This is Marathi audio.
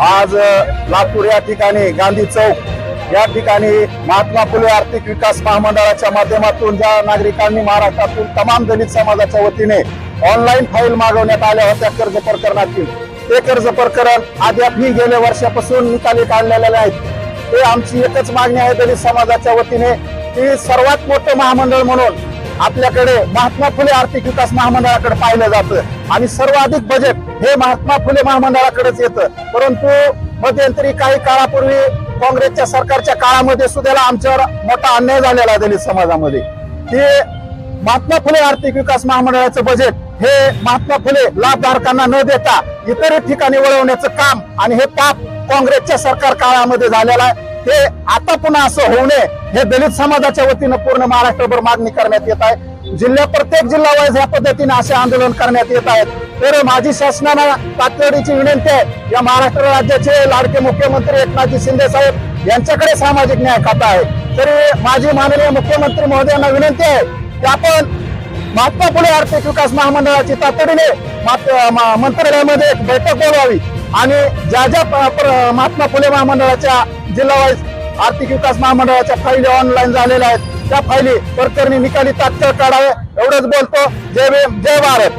आज लातूर या ठिकाणी गांधी चौक या ठिकाणी महात्मा फुले आर्थिक विकास महामंडळाच्या माध्यमातून ज्या नागरिकांनी महाराष्ट्रातून तमाम दलित समाजाच्या वतीने ऑनलाईन फाईल मागवण्यात आल्या होत्या कर्ज प्रकरणातील. ते कर्ज प्रकरण अद्यापही गेल्या वर्षापासून निकाली काढलेले आहेत ते आमची एकच मागणी आहे दलित समाजाच्या वतीने की सर्वात मोठं महामंडळ म्हणून आपल्याकडे महात्मा फुले आर्थिक विकास महामंडळाकडे पाहिलं जातं. आणि सर्वाधिक बजेट हे महात्मा फुले महामंडळाकडेच येतं. परंतु मध्यंतरी काही काळापूर्वी काँग्रेसच्या सरकारच्या काळामध्ये सुद्धा आमच्यावर मोठा अन्याय झालेला दलित समाजामध्ये. ते महात्मा फुले आर्थिक विकास महामंडळाचं बजेट हे महात्मा फुले लाभधारकांना न देता इतर ठिकाणी वळवण्याचं काम आणि हे पाप काँग्रेसच्या सरकार काळामध्ये झालेलं आहे. हे आता पुन्हा असं होऊ नये. हे दलित समाजाच्या वतीनं पूर्ण महाराष्ट्रभर मागणी करण्यात येत आहे. जिल्ह्या प्रत्येक जिल्हा वाईज या पद्धतीने असे आंदोलन करण्यात येत आहेत. तर माझी शासनानं तातडीची विनंती आहे. या महाराष्ट्र राज्याचे लाडके मुख्यमंत्री एकनाथजी शिंदे साहेब यांच्याकडे सामाजिक न्याय खाता आहे. तरी माझी माननीय मुख्यमंत्री महोदयांना विनंती आहे की आपण महात्मा फुले आर्थिक विकास महामंडळाची तातडीने मंत्रालयामध्ये एक बैठक बोलवावी आणि ज्या ज्या प- महात्मा फुले महामंडळाच्या जिल्हा वाईज आर्थिक विकास महामंडळाच्या फायली ऑनलाईन झालेल्या आहेत. त्या फायली प्रकरणी निकाली तात्काळ काढावे एवढंच बोलतो. जय जय भारत.